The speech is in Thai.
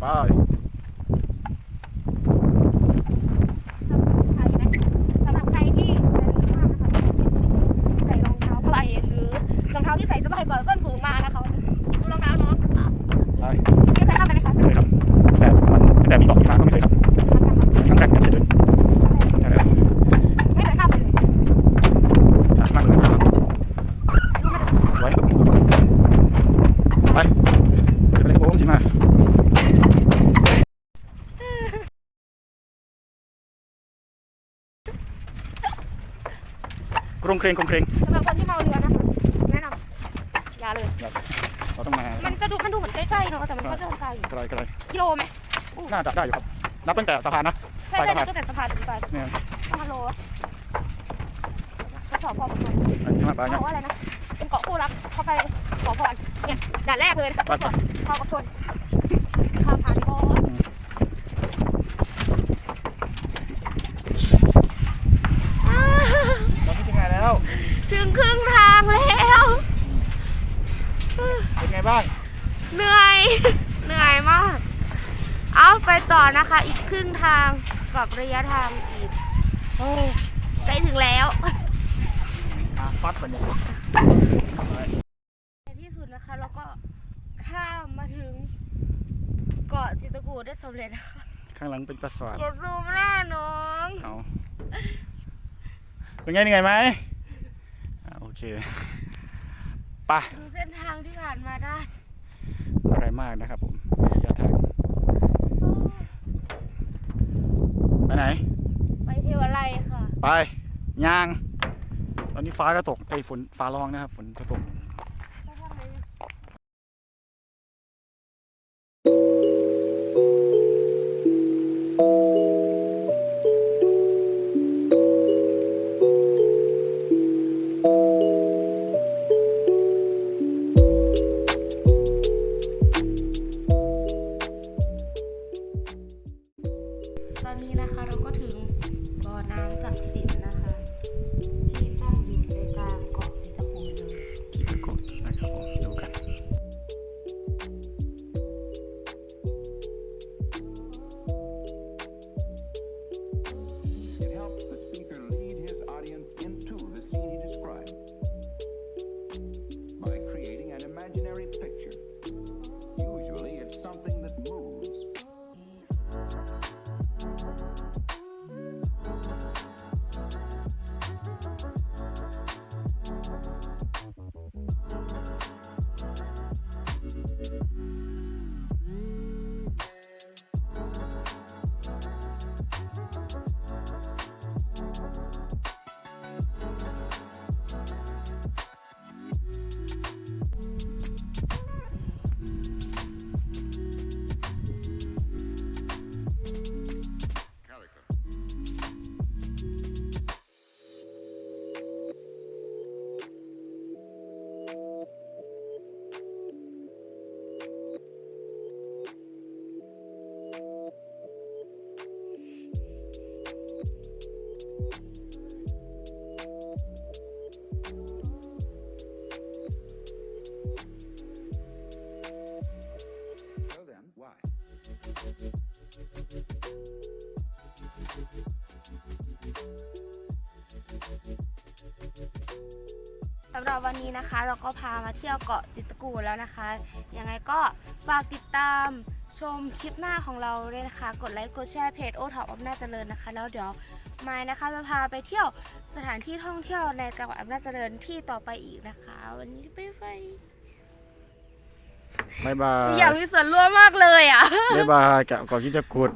ไปสำหรับใครที่ใส่รองเท้าผ้าใบหรือรองเท้าที่ใส่สบายกว่าส้นสูงมานะคะดูรองเท้าเนาะไปเคยทำไปไหมคะใช่ครับแต่มันแต่มีบอกอีกครั้งก็ไม่เคยครับทั้งแดงทั้งเดิน รงเครงกรงเครงสำหรับคนที่เมาเรือนะคะแนะนำอย่าเลย เราต้องมามันจะดูมันดูเหมือนใกล้ๆเนาะแต่มันก็เดินไกลอยู่ไกลไกลกิโลไหมน่าจะได้อยู่ครับ นับตั้งแต่สะพานนะใช่ใช่ตั้งแต่สะพานถึงไปเนี่ยสะพานโรสทดสอบพอประมาณอันนี้มาไปเขานะบอกว่าอะไรนะเป็นเกาะคู่รักเข้าไปขอพรเนี่ยด่านแรกเลยนะคะก่อนเข้ากับชนข้ามผ่านก่อนอ้า เราที่ถึงไหนแล้ว ถึงครึ่งทางแล้ว เป็นไง บ้าง เหนื่อย เหนื่อยมาก เอาไปต่อนะคะ อีกครึ่งทางกับระยะทางอีกโอ้ใกล้ถึงแล้ว อะฟัดไปเนี่ยในที่สุดนะคะเราก็ข้ามมาถึง เกาะจิตรกูดได้สำเร็จนะคะข้างหลังเป็นปราสาทอย่าซูมหน้าน้อง เอาเป็นไงเหนื่อยไหมอะโอเค ไปดูเส้นทางที่ผ่านมาได้อะไรมากนะครับผมระยะทางไปไหน ไปเทวาลัยค่ะ ไปย่าง ตอนนี้ฟ้าก็ตกไอ้ยฝนฟ้าร้องนะครับฝนจะตก ตอนนี้นะคะเราก็ถึงบ่อน้ำศักดิ์สิทธิ์นะคะ ที่ตั้งอยู่ในกลาง สำหรับวันนี้นะคะ เราก็พามาเที่ยวเกาะจิตกูแล้วนะคะยังไงก็ฝากติดตามชมคลิปหน้าของเราด้วยนะคะ กดไลค์กดแชร์เพจโอท็อปอำนาจเจริญนะคะ แล้วเดี๋ยวมายนะคะจะพาไปเที่ยวสถานที่ท่องเที่ยวในจังหวัดอำนาจเจริญที่ต่อไปอีกนะคะ วันนี้บ๊ายบาย บ๊ายบายอยากมีส่วนร่วมมากเลยอะบ๊ายบายกับก่อนที่จะกุด